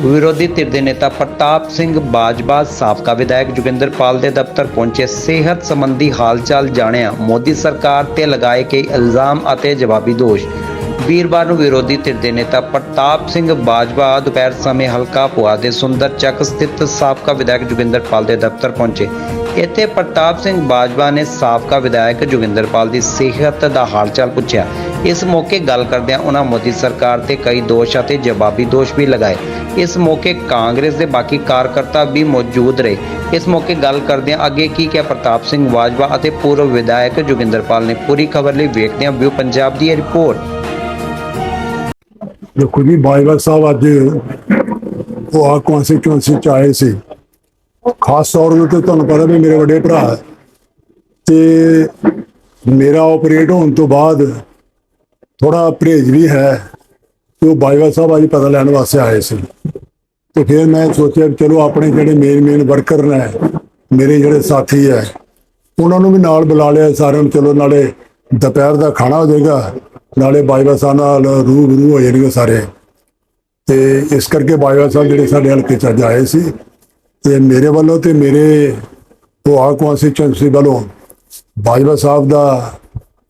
ਵਿਰੋਧੀ ਧਿਰ ਦੇ ਨੇਤਾ ਪ੍ਰਤਾਪ ਸਿੰਘ ਬਾਜਵਾ, ਸਾਬਕਾ ਵਿਧਾਇਕ ਜੋਗਿੰਦਰਪਾਲ ਦੇ ਦਫ਼ਤਰ ਪਹੁੰਚੇ ਸਿਹਤ ਸੰਬੰਧੀ ਹਾਲਚਾਲ ਜਾਣਿਆ। ਮੋਦੀ ਸਰਕਾਰ ਤੇ ਲਗਾਏ ਗਏ ਇਲਜ਼ਾਮ ਅਤੇ ਜਵਾਬੀ ਦੋਸ਼। ਵੀਰਵਾਰ ਨੂੰ ਵਿਰੋਧੀ ਧਿਰ ਦੇ ਨੇਤਾ ਪ੍ਰਤਾਪ ਸਿੰਘ ਬਾਜਵਾ ਦੁਪਹਿਰ ਸਮੇਂ ਹਲਕਾ ਪੁਆ ਦੇ ਸੁੰਦਰ ਚੱਕ ਸਥਿਤ ਸਾਬਕਾ ਵਿਧਾਇਕ ਜੋਗਿੰਦਰਪਾਲ ਦੇ ਦਫ਼ਤਰ ਪਹੁੰਚੇ। ਇੱਥੇ ਪ੍ਰਤਾਪ ਸਿੰਘ ਬਾਜਵਾ ਨੇ ਸਾਬਕਾ ਵਿਧਾਇਕ ਜੋਗਿੰਦਰਪਾਲ ਦੀ ਸਿਹਤ ਦਾ ਹਾਲਚਾਲ ਪੁੱਛਿਆ। ਇਸ ਮੌਕੇ ਗੱਲ ਕਰਦਿਆਂ ਉਹਨਾਂ ਮੋਦੀ ਸਰਕਾਰ ਤੇ ਕਈ ਦੋਸ਼ ਅਤੇ ਜਵਾਬੀ ਦੋਸ਼ ਵੀ ਲਗਾਏ। ਇਸ ਮੌਕੇ ਕਾਂਗਰਸ ਦੇ ਬਾਕੀ ਕਾਰਕਰਤਾ ਵੀ ਮੌਜੂਦ ਰਹੇ। ਇਸ ਮੌਕੇ ਗੱਲ ਕਰਦਿਆਂ ਅੱਗੇ ਕੀ ਕਿਹਾ ਪ੍ਰਤਾਪ ਸਿੰਘ ਬਾਜਵਾ ਅਤੇ ਪੂਰਵ ਵਿਧਾਇਕ ਜੋਗਿੰਦਰਪਾਲ ਨੇ ਪੂਰੀ ਖਬਰ ਲਈ ਵੇਖਦਿਆਂ ਹਾਂ ਵਿਊ ਪੰਜਾਬ ਦੀ ਰਿਪੋਰਟ। ਦੇਖੋ ਜੀ ਬਾਈਵਰ ਸਾਹਿਬ ਅੱਜ ਉਹ ਆ ਕਨਸਟੀਚੁਐਂਸੀ ਚ ਆਏ ਸੀ। ਖਾਸ ਤੌਰ ਤੇ ਤੁਹਾਨੂੰ ਪਤਾ ਵੀ ਮੇਰੇ ਵੱਡੇ ਭਰਾ ਤੇ ਮੇਰਾ ਆਪਰੇਟ ਹੋਣ ਤੋਂ ਬਾਅਦ ਥੋੜਾ ਪਰਹੇਜ ਵੀ ਹੈ ਤੇ ਉਹ ਬਾਈਵਰ ਸਾਹਿਬ ਅੱਜ ਪਤਾ ਲੈਣ ਵਾਸਤੇ ਆਏ ਸੀ। ਤੇ ਫਿਰ ਮੈਂ ਸੋਚਿਆ ਵੀ ਚਲੋ ਆਪਣੇ ਜਿਹੜੇ ਮੇਨ ਮੇਨ ਵਰਕਰ ਨੇ, ਮੇਰੇ ਜਿਹੜੇ ਸਾਥੀ ਹੈ, ਉਹਨਾਂ ਨੂੰ ਵੀ ਨਾਲ ਬੁਲਾ ਲਿਆ ਸਾਰਿਆਂ ਨੂੰ। ਚਲੋ ਨਾਲੇ ਦੁਪਹਿਰ ਦਾ ਖਾਣਾ ਹੋ ਜਾਏਗਾ, ਨਾਲੇ ਬਾਈਵਾ ਸਾਹਿਬ ਨਾਲ ਰੂਹ ਰੂ ਹੋ ਜਾਣਗੇ ਸਾਰੇ। ਤੇ ਇਸ ਕਰਕੇ ਬਾਈਵਾ ਸਾਹਿਬ ਜਿਹੜੇ ਸਾਡੇ ਹਲਕੇ ਚ ਅੱਜ ਆਏ ਸੀ ਤੇ ਮੇਰੇ ਵੱਲੋਂ ਤੇ ਮੇਰੇ ਉਹ ਆ ਕਨਸਟੀਚੁਐਂਸੀ ਵੱਲੋਂ ਬਾਜਵਾ ਸਾਹਿਬ ਦਾ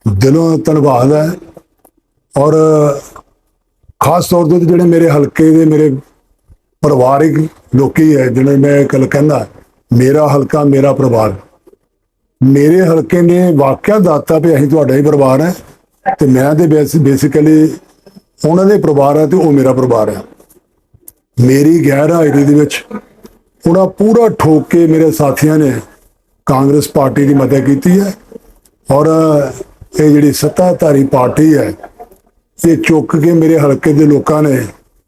ਦਿਲੋਂ ਧੰਨਵਾਦ ਹੈ। ਔਰ ਖਾਸ ਤੌਰ ਤੇ ਜਿਹੜੇ ਮੇਰੇ ਹਲਕੇ ਦੇ ਮੇਰੇ ਪਰਿਵਾਰਿਕ ਲੋਕੀ ਹੈ ਜਿਹੜੇ ਮੈਂ ਕੱਲ ਕਹਿੰਦਾ, ਮੇਰਾ ਹਲਕਾ, ਮੇਰਾ ਪਰਿਵਾਰ। ਮੇਰੇ ਹਲਕੇ ਨੇ ਵਾਕਿਆ ਦਾਤਾ ਵੀ ਅਸੀਂ ਤੁਹਾਡਾ ਹੀ ਪਰਿਵਾਰ ਹੈ ਤੇ ਮੈਂ ਤੇ ਬੇਸਿਕਲੀ ਉਹਨਾਂ ਦੇ ਪਰਿਵਾਰ ਹੈ ਤੇ ਉਹ ਮੇਰਾ ਪਰਿਵਾਰ ਹੈ। ਮੇਰੀ ਗੈਰ ਹਾਜ਼ਰੀ ਦੇ ਵਿੱਚ ਉਹਨਾਂ ਪੂਰਾ ਠੋਕ ਕੇ ਮੇਰੇ ਸਾਥੀਆਂ ਨੇ ਕਾਂਗਰਸ ਪਾਰਟੀ ਦੀ ਮਦਦ ਕੀਤੀ ਹੈ ਔਰ ਇਹ ਜਿਹੜੀ ਸੱਤਾਧਾਰੀ ਪਾਰਟੀ ਹੈ, ਇਹ ਚੁੱਕ ਕੇ ਮੇਰੇ ਹਲਕੇ ਦੇ ਲੋਕਾਂ ਨੇ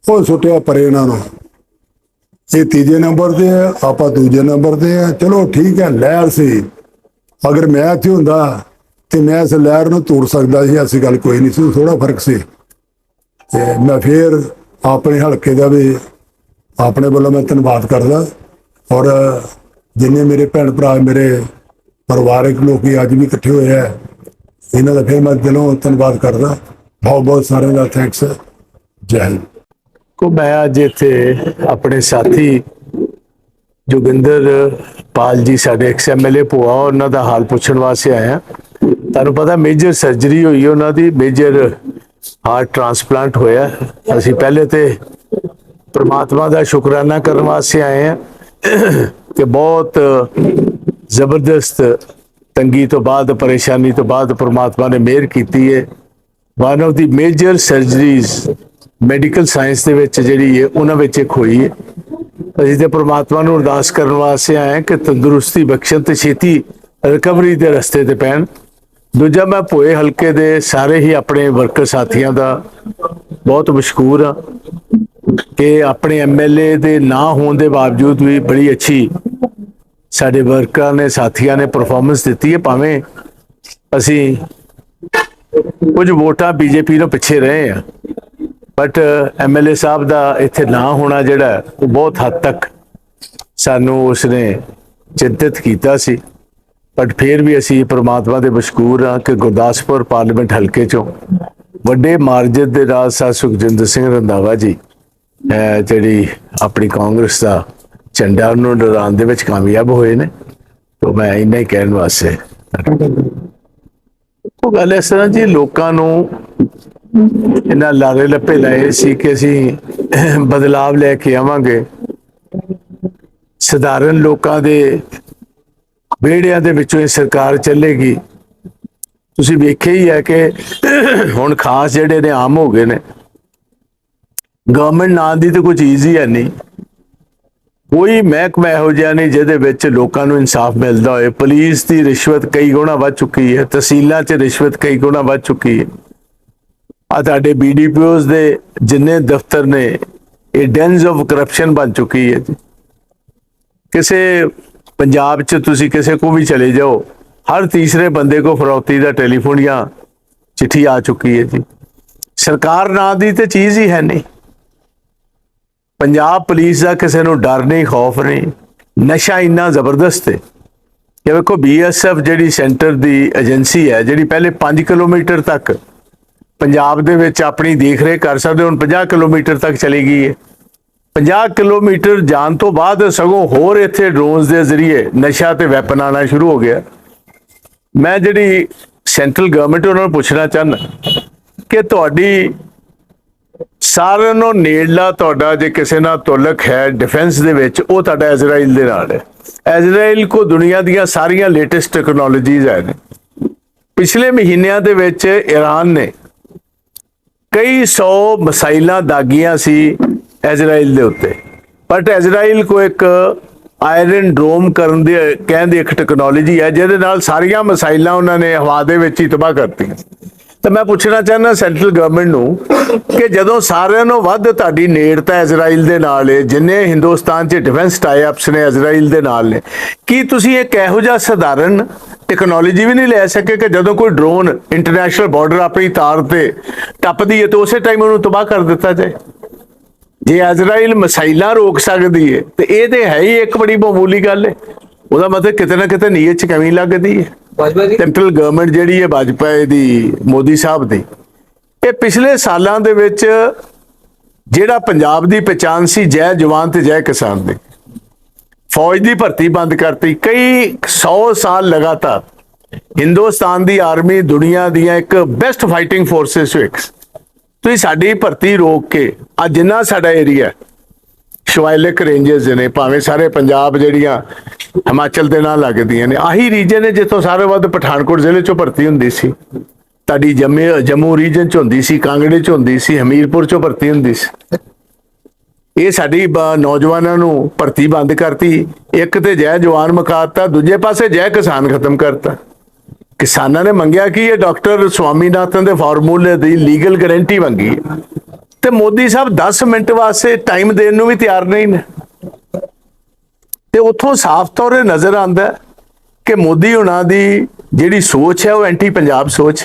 ਉਹ ਸੁੱਟਿਆ ਪਰੇ ਇਹਨਾਂ ਨੂੰ। ਇਹ ਤੀਜੇ ਨੰਬਰ ਤੇ ਹੈ, ਆਪਾਂ ਦੂਜੇ ਨੰਬਰ ਤੇ ਹੈ। ਚਲੋ ਠੀਕ ਹੈ, ਲਹਿਰ ਸੀ। ਅਗਰ ਮੈਂ ਇੱਥੇ ਹੁੰਦਾ ਤੇ ਮੈਂ ਇਸ ਲਹਿਰ ਨੂੰ ਤੋੜ ਸਕਦਾ ਸੀ, ਐਸੀ ਗੱਲ ਕੋਈ ਨਹੀਂ ਸੀ ਥੋੜਾ ਫ਼ਰਕ ਸੀ। ਤੇ ਮੈਂ ਫੇਰ ਆਪਣੇ ਹਲਕੇ ਦਾ ਵੀ ਆਪਣੇ ਵੱਲੋਂ ਮੈਂ ਧੰਨਵਾਦ ਕਰਦਾ। ਔਰ ਜਿੰਨੇ ਮੇਰੇ ਭੈਣ ਭਰਾ, ਮੇਰੇ ਪਰਿਵਾਰਕ ਲੋਕੀ ਅੱਜ ਵੀ ਇਕੱਠੇ ਹੋਏ ਆ, ਇਹਨਾਂ ਦਾ ਫਿਰ ਮੈਂ ਦਿਲੋਂ ਧੰਨਵਾਦ ਕਰਦਾ। ਬਹੁਤ ਬਹੁਤ ਸਾਰਿਆਂ ਦਾ ਥੈਂਕਸ ਜੈ ਹਿੰਦ। ਕੋ ਮੈਂ ਅੱਜ ਇੱਥੇ ਆਪਣੇ ਸਾਥੀ ਜੋਗਿੰਦਰ ਪਾਲ ਜੀ, ਸਾਡੇ ਐਕਸ ਐਮਐਲਏ ਭੂਆ, ਉਹਨਾਂ ਦਾ ਹਾਲ ਪੁੱਛਣ ਵਾਸਤੇ ਆਇਆ ਤੁਹਾਨੂੰ ਪਤਾ ਮੇਜਰ ਸਰਜਰੀ ਹੋਈ ਉਹਨਾਂ ਦੀ ਮੇਜਰ ਹਾਰਟ ਟ੍ਰਾਂਸਪਲਾਂਟ ਹੋਇਆ। ਅਸੀਂ ਪਹਿਲੇ ਤੇ ਪ੍ਰਮਾਤਮਾ ਦਾ ਸ਼ੁਕਰਾਨਾ ਕਰਨ ਵਾਸਤੇ ਆਏ ਹਾਂ। ਕਿ ਬਹੁਤ ਜ਼ਬਰਦਸਤ ਤੰਗੀ ਤੋਂ ਬਾਅਦ, ਪਰੇਸ਼ਾਨੀ ਤੋਂ ਬਾਅਦ ਪ੍ਰਮਾਤਮਾ ਨੇ ਮਿਹਰ ਕੀਤੀ ਹੈ one of the major surgeries medical science ਦੇ ਵਿੱਚ ਜਿਹੜੀ ਹੈ ਉਹਨਾਂ ਵਿੱਚ ਇੱਕ ਹੋਈ ਹੈ ਅਸੀਂ ਤੇ ਪ੍ਰਮਾਤਮਾ ਨੂੰ ਅਰਦਾਸ ਕਰਨ ਵਾਸਤੇ ਆਏ ਹਾਂ ਕਿ ਤੰਦਰੁਸਤੀ ਬਖਸ਼ਣ ਤੇ ਛੇਤੀ ਰਿਕਵਰੀ ਦੇ ਰਸਤੇ ਤੇ ਪੈਣ। ਦੂਜਾ ਮੈਂ ਭੋਏ ਹਲਕੇ ਦੇ ਸਾਰੇ ਹੀ ਆਪਣੇ ਵਰਕਰ ਸਾਥੀਆਂ ਦਾ ਬਹੁਤ ਮਸ਼ਕੂਰ ਹਾਂ। ਕਿ ਆਪਣੇ ਐਮਐਲਏ ਦੇ ਨਾ ਹੋਣ ਦੇ ਬਾਵਜੂਦ ਵੀ ਬੜੀ ਅੱਛੀ ਸਾਡੇ ਵਰਕਰਾਂ ਨੇ, ਸਾਥੀਆਂ ਨੇ ਪਰਫਾਰਮੈਂਸ ਦਿੱਤੀ ਹੈ, ਭਾਵੇਂ ਅਸੀਂ ਕੁਝ ਵੋਟਾਂ ਬੀਜੇਪੀ ਨੂੰ ਪਿੱਛੇ ਰਹੇ ਆ ਬਟ ਐਮਐਲਏ ਸਾਹਿਬ ਦਾ ਇੱਥੇ ਨਾ ਹੋਣਾ ਜਿਹੜਾ ਉਹ ਬਹੁਤ ਹੱਦ ਤੱਕ ਸਾਨੂੰ ਉਸਨੇ ਚਿੰਤਿਤ ਕੀਤਾ ਸੀ। ਬਟ ਫਿਰ ਵੀ ਅਸੀਂ ਪ੍ਰਮਾਤਮਾ ਦੇ ਮਸ਼ਕੂਰ ਹਾਂ ਕਿ ਗੁਰਦਾਸਪੁਰ ਪਾਰਲੀਮੈਂਟ ਹਲਕੇ ਚੋਂ ਵੱਡੇ ਮਾਰਜਨ ਦੇ ਨਾਲ ਸਾ ਸੁਖਜਿੰਦਰ ਸਿੰਘ ਰੰਧਾਵਾ ਜੀ ਜਿਹੜੀ ਆਪਣੀ ਕਾਂਗਰਸ ਦਾ ਝੰਡਾ ਨੂੰ ਡਰਾਉਣ ਦੇ ਵਿੱਚ ਕਾਮਯਾਬ ਹੋਏ ਨੇ, ਤਾਂ ਮੈਂ ਇੰਨਾ ਹੀ ਕਹਿਣ ਵਾਸਤੇ ਉਹ ਗੱਲ ਇਸ ਤਰ੍ਹਾਂ ਜੀ, ਲੋਕਾਂ ਨੂੰ ਇਹਨਾਂ ਲਾਰੇ ਲੱਪੇ ਲਾਏ ਸੀ ਕਿ ਅਸੀਂ ਬਦਲਾਵ ਲੈ ਕੇ ਆਵਾਂਗੇ। ਸਧਾਰਨ ਲੋਕਾਂ ਦੇ ਵਿਹੜਿਆਂ ਦੇ ਵਿੱਚੋਂ ਇਹ ਸਰਕਾਰ ਚੱਲੇਗੀ। ਤੁਸੀਂ ਵੇਖਿਆ ਹੀ ਹੈ ਕਿ ਹੁਣ ਖਾਸ ਜਿਹੜੇ ਨੇ, ਆਮ ਹੋ ਗਏ ਨੇ। ਗਵਰਨਮੈਂਟ ਨਾਂ ਦੀ ਤਾਂ ਕੋਈ ਚੀਜ਼ ਹੀ ਹੈ ਨਹੀਂ। ਕੋਈ ਮਹਿਕਮਾ ਇਹੋ ਜਿਹਾ ਨਹੀਂ ਜਿਹਦੇ ਵਿੱਚ ਲੋਕਾਂ ਨੂੰ ਇਨਸਾਫ ਮਿਲਦਾ ਹੋਏ। ਪੁਲਿਸ ਦੀ ਰਿਸ਼ਵਤ ਕਈ ਗੁਣਾ ਵੱਧ ਚੁੱਕੀ ਹੈ। ਤਹਿਸੀਲਾਂ 'ਚ ਰਿਸ਼ਵਤ ਕਈ ਗੁਣਾ ਵੱਧ ਚੁੱਕੀ ਹੈ। ਆ ਤੁਹਾਡੇ ਬੀਡੀਪੀਓਜ਼ ਦੇ ਜਿੰਨੇ ਦਫ਼ਤਰ ਨੇ, ਇਹ ਡੈਨਸ ਆਫ ਕਰਪਸ਼ਨ ਬਣ ਚੁੱਕੀ ਹੈ ਜੀ। ਕਿਸੇ ਪੰਜਾਬ 'ਚ ਤੁਸੀਂ ਕਿਸੇ ਕੋ ਵੀ ਚਲੇ ਜਾਓ, ਹਰ ਤੀਸਰੇ ਬੰਦੇ ਕੋ ਫਰੌਤੀ ਦਾ ਟੈਲੀਫੋਨ ਜਾਂ ਚਿੱਠੀ ਆ ਚੁੱਕੀ ਹੈ ਜੀ। ਸਰਕਾਰ ਨਾਂ ਦੀ ਤੇ ਚੀਜ਼ ਹੀ ਹੈ ਨਹੀਂ। ਪੰਜਾਬ ਪੁਲਿਸ ਦਾ ਕਿਸੇ ਨੂੰ ਡਰ ਨਹੀਂ, ਖੌਫ ਨਹੀਂ। ਨਸ਼ਾ ਇੰਨਾ ਜ਼ਬਰਦਸਤ ਹੈ ਕਿ ਵੇਖੋ ਬੀਐਸਐਫ ਜਿਹੜੀ ਸੈਂਟਰ ਦੀ ਏਜੰਸੀ ਹੈ, ਜਿਹੜੀ ਪਹਿਲੇ 5 ਕਿਲੋਮੀਟਰ ਤੱਕ ਪੰਜਾਬ ਦੇ ਵਿੱਚ ਆਪਣੀ ਦੇਖ ਰੇਖ ਕਰ ਸਕਦੇ ਹੁਣ 50 ਕਿਲੋਮੀਟਰ ਤੱਕ ਚਲੀ ਗਈ ਹੈ। 50 ਕਿਲੋਮੀਟਰ ਜਾਣ ਤੋਂ ਬਾਅਦ ਸਗੋਂ ਹੋਰ ਇੱਥੇ ਡਰੋਨਸ ਦੇ ਜ਼ਰੀਏ ਨਸ਼ਾ ਤੇ ਵੈਪਨ ਆਣਾ ਸ਼ੁਰੂ ਹੋ ਗਿਆ। ਮੈਂ ਜਿਹੜੀ ਸੈਂਟਰਲ ਗਵਰਨਮੈਂਟ ਉਹਨਾਂ ਨੂੰ ਪੁੱਛਣਾ ਚਾਹੁੰਦਾ ਕਿ ਤੁਹਾਡੀ ਸਾਰਿਆਂ ਨੂੰ ਨੇੜਲਾ ਤੁਹਾਡਾ ਜੇ ਕਿਸੇ ਨਾਲ ਤੁਲਕ ਹੈ ਡਿਫੈਂਸ ਦੇ ਵਿੱਚ, ਉਹ ਤੁਹਾਡਾ ਇਜ਼ਰਾਈਲ ਦੇ ਨਾਲ ਹੈ। ਇਜ਼ਰਾਈਲ ਕੋ ਦੁਨੀਆ ਦੀਆਂ ਸਾਰੀਆਂ ਲੇਟੈਸਟ ਟੈਕਨੋਲੋਜੀਜ਼ ਹੈ ਨੇ। ਪਿਛਲੇ ਮਹੀਨਿਆਂ ਦੇ ਵਿੱਚ ਈਰਾਨ ਨੇ ਕਈ ਸੌ ਮਸਾਈਲਾਂ ਦਾਗੀਆਂ ਸੀ ਇਜ਼ਰਾਈਲ ਦੇ ਉੱਤੇ। ਬਟ ਇਜ਼ਰਾਈਲ ਕੋ ਇੱਕ ਆਇਰਨ ਡਰੋਮ ਕਰਨ ਦੇ ਕਹਿੰਦੇ ਇੱਕ ਟੈਕਨੋਲੋਜੀ ਹੈ, ਜਿਹਦੇ ਨਾਲ ਸਾਰੀਆਂ ਮਸਾਈਲਾਂ ਉਹਨਾਂ ਨੇ ਹਵਾ ਦੇ ਵਿੱਚ ਹੀ ਤਬਾਹ ਕਰਤੀਆਂ। ਤਾਂ ਮੈਂ ਪੁੱਛਣਾ ਚਾਹੁੰਦਾ ਸੈਂਟਰਲ ਗਵਰਨਮੈਂਟ ਨੂੰ ਕਿ ਜਦੋਂ ਸਾਰਿਆਂ ਨੂੰ ਵੱਧ ਤੁਹਾਡੀ ਨੇੜਤਾ ਇਜ਼ਰਾਈਲ ਦੇ ਨਾਲ ਹੈ ਜਿੰਨੇ ਹਿੰਦੁਸਤਾਨ 'ਚ ਡਿਫੈਂਸ ਟਾਈਅਪਸ ਨੇ ਇਜ਼ਰਾਈਲ ਦੇ ਨਾਲ ਨੇ। ਕੀ ਤੁਸੀਂ ਇੱਕ ਇਹੋ ਜਿਹਾ ਸਧਾਰਨ ਟੈਕਨੋਲੋਜੀ ਵੀ ਨਹੀਂ ਲੈ ਸਕੇ ਕਿ ਜਦੋਂ ਕੋਈ ਡਰੋਨ ਇੰਟਰਨੈਸ਼ਨਲ ਬਾਰਡਰ ਆਪਣੀ ਤਾਰ ਤੇ ਟੱਪਦੀ ਹੈ ਤਾਂ ਉਸੇ ਟਾਈਮ ਉਹਨੂੰ ਤਬਾਹ ਕਰ ਦਿੱਤਾ ਜਾਏ? ਜੇ ਇਜ਼ਰਾਈਲ ਮਸਾਈਲਾਂ ਰੋਕ ਸਕਦੀ ਹੈ ਤੇ ਇਹ ਤੇ ਹੈ ਹੀ ਇੱਕ ਬੜੀ ਮਾਮੂਲੀ ਗੱਲ ਹੈ ਉਹਦਾ ਮਤਲਬ ਕਿਤੇ ਨਾ ਕਿਤੇ ਨੀਅਤ 'ਚ ਕਮੀ ਲੱਗਦੀ ਹੈ ਬਾਜਵਾ ਜੀ? ਸੈਂਟਰਲ ਗਵਰਨਮੈਂਟ ਜਿਹੜੀ ਹੈ ਭਾਜਪਾ ਦੀ ਮੋਦੀ ਸਾਹਿਬ ਦੀ। ਇਹ ਪਿਛਲੇ ਸਾਲਾਂ ਦੇ ਵਿੱਚ ਜਿਹੜਾ ਪੰਜਾਬ ਦੀ ਪਛਾਣ ਸੀ, ਜੈ ਜਵਾਨ ਤੇ ਜੈ ਕਿਸਾਨ ਦੀ। ਫੌਜ ਦੀ ਭਰਤੀ ਬੰਦ ਕਰਤੀ। ਕਈ 100 ਸਾਲ ਲਗਾਤਾਰ ਹਿੰਦੁਸਤਾਨ ਦੀ ਆਰਮੀ ਦੁਨੀਆ ਦੀਆਂ ਇੱਕ ਬੈਸਟ ਫਾਈਟਿੰਗ ਫੋਰਸਸ ਚੋਂ ਤੁਸੀਂ ਸਾਡੀ ਭਰਤੀ ਰੋਕ ਕੇ ਆ ਜਿੰਨਾ ਸਾਡਾ ਏਰੀਆ ਸ਼ਿਵਾਲਿਕ ਰੇਂਜਸ ਨੇ, ਭਾਵੇਂ ਸਾਰੇ ਪੰਜਾਬ ਜਿਹੜੀਆਂ ਹਿਮਾਚਲ ਦੇ ਨਾਲ ਲੱਗਦੀਆਂ ਨੇ, ਆਹੀ ਰੀਜਨ ਹੈ ਜਿੱਥੋਂ ਸਾਰੇ ਵੱਧ ਪਠਾਨਕੋਟ ਜ਼ਿਲ੍ਹੇ ਚੋਂ ਭਰਤੀ ਹੁੰਦੀ ਸੀ। ਤੁਹਾਡੀ ਜੰਮੇ, ਜੰਮੂ ਰੀਜਨ ਚ ਹੁੰਦੀ ਸੀ, ਕਾਂਗੜੇ ਚ ਹੁੰਦੀ ਸੀ, ਹਮੀਰਪੁਰ ਚੋਂ ਭਰਤੀ ਹੁੰਦੀ ਸੀ। ਇਹ ਸਾਡੀ ਬ- ਨੌਜਵਾਨਾਂ ਨੂੰ ਭਰਤੀ ਬੰਦ ਕਰਤੀ। ਇੱਕ ਤੇ ਜੈ ਜਵਾਨ ਮੁਕਾਤਾ ਦੂਜੇ ਪਾਸੇ ਜੈ ਕਿਸਾਨ ਖਤਮ ਕਰਤਾ। ਕਿਸਾਨਾਂ ਨੇ ਮੰਗਿਆ ਕਿ ਇਹ ਡਾਕਟਰ ਸਵਾਮੀਨਾਥਨ ਦੇ ਫਾਰਮੂਲੇ ਦੀ ਲੀਗਲ ਗਾਰੰਟੀ ਮੰਗੀ। ਤੇ ਮੋਦੀ ਸਾਹਿਬ 10 ਮਿੰਟ ਵਾਸਤੇ ਟਾਈਮ ਦੇਣ ਨੂੰ ਵੀ ਤਿਆਰ ਨਹੀਂ ਨੇ। ਤੇ ਉੱਥੋਂ ਸਾਫ਼ ਤੌਰ 'ਤੇ ਨਜ਼ਰ ਆਉਂਦਾ ਕਿ ਮੋਦੀ ਹੁਣਾਂ ਦੀ ਜਿਹੜੀ ਸੋਚ ਹੈ, ਉਹ ਐਂਟੀ ਪੰਜਾਬ ਸੋਚ।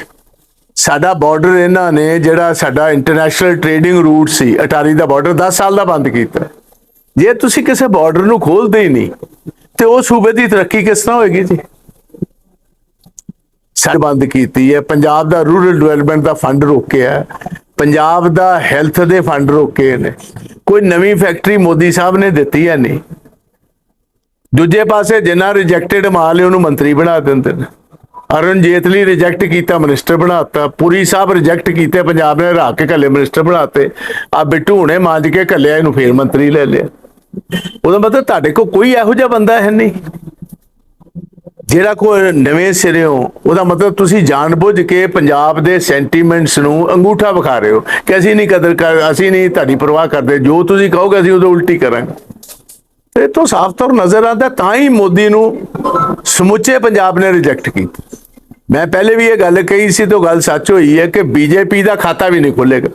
ਸਾਡਾ ਬਾਰਡਰ ਇਹਨਾਂ ਨੇ ਜਿਹੜਾ ਸਾਡਾ ਇੰਟਰਨੈਸ਼ਨਲ ਟ੍ਰੇਡਿੰਗ ਰੂਟ ਸੀ, ਅਟਾਰੀ ਦਾ ਬਾਰਡਰ 10 ਸਾਲ ਦਾ ਬੰਦ ਕੀਤਾ। ਜੇ ਤੁਸੀਂ ਕਿਸੇ ਬਾਰਡਰ ਨੂੰ ਖੋਲਦੇ ਹੀ ਨਹੀਂ, ਤੇ ਉਹ ਸੂਬੇ ਦੀ ਤਰੱਕੀ ਕਿਸ ਤਰ੍ਹਾਂ ਹੋਏਗੀ ਜੀ? ਸੜ ਬੰਦ ਕੀਤੀ ਹੈ, ਪੰਜਾਬ ਦਾ ਰੂਰਲ ਡਿਵੈਲਪਮੈਂਟ ਦਾ ਫੰਡ ਰੋਕਿਆ ਪੰਜਾਬ ਦਾ ਹੈਲਥ ਦੇ ਫੰਡ ਰੋਕੇ ਨੇ। ਕੋਈ ਨਵੀਂ ਫੈਕਟਰੀ ਮੋਦੀ ਸਾਹਿਬ ਨੇ ਦਿੱਤੀ ਹੈ ਨਹੀਂ। ਦੂਜੇ ਪਾਸੇ ਜਿੰਨਾ ਰਿਜੈਕਟਡ ਮਾਲ ਹੈ, ਉਹਨੂੰ ਮੰਤਰੀ ਬਣਾ ਦਿੰਦੇ ਨੇ। ਅਰੁਣ ਜੇਤਲੀ ਰਿਜੈਕਟ ਕੀਤਾ ਮਿਨਿਸਟਰ ਬਣਾਤਾ। ਪੁਰੀ ਸਾਹਿਬ ਰਿਜੈਕਟ ਕੀਤੇ, ਪੰਜਾਬ ਨੇ ਰਾਹ ਕੇ ਕੱਲੇ ਮਿਨਿਸਟਰ ਬਣਾਤੇ। ਆ ਬਿੱਟੂ ਹੁਣੇ ਮਾਂਜ ਕੇ ਕੱਲਿਆ ਇਹਨੂੰ ਫੇਰ ਮੰਤਰੀ ਲੈ ਲਿਆ। ਉਹਦਾ ਮਤਲਬ ਤੁਹਾਡੇ ਕੋਲ ਕੋਈ ਇਹੋ ਜਿਹਾ ਬੰਦਾ ਹੈ ਨਹੀਂ। ਜਿਹੜਾ ਕੋਈ ਨਵੇਂ ਸਿਰਿਓਂ ਉਹਦਾ ਮਤਲਬ ਤੁਸੀਂ ਜਾਣਬੁੱਝ ਕੇ ਪੰਜਾਬ ਦੇ ਸੈਂਟੀਮੈਂਟਸ ਨੂੰ ਅੰਗੂਠਾ ਵਿਖਾ ਰਹੇ ਹੋ ਕਿ ਅਸੀਂ ਨਹੀਂ ਕਦਰ ਕਰ, ਅਸੀਂ ਨਹੀਂ ਤੁਹਾਡੀ ਪਰਵਾਹ ਕਰਦੇ, ਜੋ ਤੁਸੀਂ ਕਹੋਗੇ ਅਸੀਂ ਉਦੋਂ ਉਲਟੀ ਕਰਾਂਗੇ। ਤੇ ਇਹ ਤੋਂ ਸਾਫ਼ ਤੌਰ ਨਜ਼ਰ ਆਉਂਦਾ, ਤਾਂ ਹੀ ਮੋਦੀ ਨੂੰ ਸਮੁੱਚੇ ਪੰਜਾਬ ਨੇ ਰਿਜੈਕਟ ਕੀਤਾ। ਮੈਂ ਪਹਿਲੇ ਵੀ ਇਹ ਗੱਲ ਕਹੀ ਸੀ ਤੋਂ ਗੱਲ ਸੱਚ ਹੋਈ ਹੈ ਕਿ ਬੀਜੇਪੀ ਦਾ ਖਾਤਾ ਵੀ ਨਹੀਂ ਖੁੱਲੇਗਾ।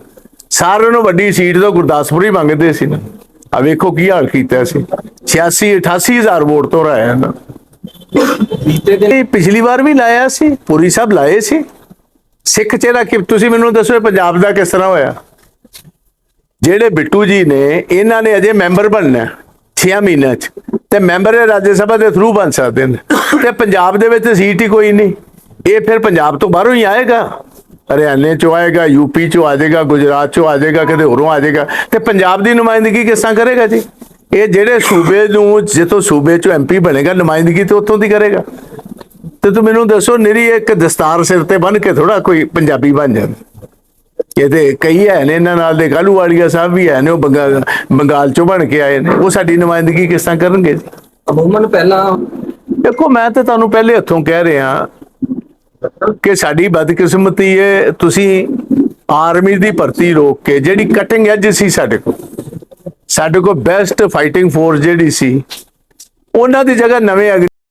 ਸਾਰਿਆਂ ਨੂੰ ਵੱਡੀ ਸੀਟ ਤੋਂ ਗੁਰਦਾਸਪੁਰ ਹੀ ਮੰਗਦੇ ਸੀ ਨਾ। ਆ ਵੇਖੋ ਕੀ ਹਾਲ ਕੀਤਾ ਸੀ। 86 88 ਹਜ਼ਾਰ ਵੋਟ ਤੋਂ ਰਾਇਆ ਨਾ। ਬੀਤੇ ਦਿਨ ਪਿਛਲੀ ਵਾਰ ਵੀ ਲਾਇਆ ਸੀ, ਪੂਰੀ ਸਾਹਿਬ ਲਾਏ ਸੀ। ਸਿੱਖ ਚਿਹਰਾ ਕਿ ਤੁਸੀਂ ਮੈਨੂੰ ਦੱਸੋ ਇਹ ਪੰਜਾਬ ਦਾ ਕਿਸ ਤਰ੍ਹਾਂ ਹੋਇਆ? ਜਿਹੜੇ ਬਿੱਟੂ ਜੀ ਨੇ, ਇਹਨਾਂ ਨੇ ਅਜੇ ਮੈਂਬਰ ਬਣਨਾ 6 ਮਹੀਨਿਆਂ ਚ। ਤੇ ਮੈਂਬਰ ਇਹ ਰਾਜ ਸਭਾ ਦੇ ਥਰੂ ਬਣ ਸਕਦੇ ਨੇ। ਤੇ ਪੰਜਾਬ ਦੇ ਵਿੱਚ ਸੀਟ ਹੀ ਕੋਈ ਨਹੀਂ। ਇਹ ਫਿਰ ਪੰਜਾਬ ਤੋਂ ਬਾਹਰੋਂ ਹੀ ਆਏਗਾ। ਹਰਿਆਣੇ ਚੋਂ ਆਏਗਾ ਯੂਪੀ ਚੋਂ ਆ ਜਾਏਗਾ, ਗੁਜਰਾਤ ਚੋਂ ਆ ਜਾਏਗਾ, ਕਿਤੇ ਹੋਰੋਂ ਆ ਜਾਏਗਾ। ਤੇ ਪੰਜਾਬ ਦੀ ਨੁਮਾਇੰਦਗੀ ਕਿਸ ਤਰ੍ਹਾਂ ਕਰੇਗਾ ਜੀ? ਇਹ ਜਿਹੜੇ ਸੂਬੇ ਨੂੰ ਜਿੱਥੋਂ ਸੂਬੇ ਚੋਂ ਐਮਪੀ ਬਣੇਗਾ ਨੁਮਾਇੰਦਗੀ ਤੇ ਉੱਥੋਂ ਦੀ ਕਰੇਗਾ। ਤੇ ਤੂੰ ਮੈਨੂੰ ਦੱਸੋ ਨਿਰੀ ਇੱਕ ਦਸਤਾਰ ਸਿਰ ਤੇ ਬੰਨ ਕੇ ਥੋੜਾ ਕੋਈ ਪੰਜਾਬੀ ਬਣ ਜਾਂਦਾ ਇਹ ਤੇ ਕਈ ਹੈ ਨੇ ਇਹਨਾਂ ਨਾਲ ਦੇ ਕਾਲੂ ਵਾਲੀਆ ਸਾਹਿਬ ਵੀ ਹੈ ਨੇ ਉਹ ਬੰਗਾਲ ਬੰਗਾਲ ਚੋਂ ਬਣ ਕੇ ਆਏ ਨੇ। ਉਹ ਸਾਡੀ ਨੁਮਾਇੰਦਗੀ ਕਿਸ ਤਰ੍ਹਾਂ ਕਰਨਗੇ? ਅਮੂਮਨ ਪਹਿਲਾਂ ਦੇਖੋ ਮੈਂ ਤੇ ਤੁਹਾਨੂੰ ਪਹਿਲੇ ਹੱਥੋਂ ਕਹਿ ਰਿਹਾ ਕਿ ਸਾਡੀ ਬਦਕਿਸਮਤੀ ਹੈ ਤੁਸੀਂ ਆਰਮੀ ਦੀ ਭਰਤੀ ਰੋਕ ਕੇ ਜਿਹੜੀ ਕਟਿੰਗ ਐਜ ਸੀ ਸਾਡੇ ਕੋਲ ਸਾਡੇ ਕੋਲ ਬੈਸਟ ਫਾਈਟਿੰਗ ਫੋਰਸ ਜਿਹੜੀ ਸੀ ਉਹਨਾਂ ਦੀ ਜਗ੍ਹਾ ਨਵੇਂ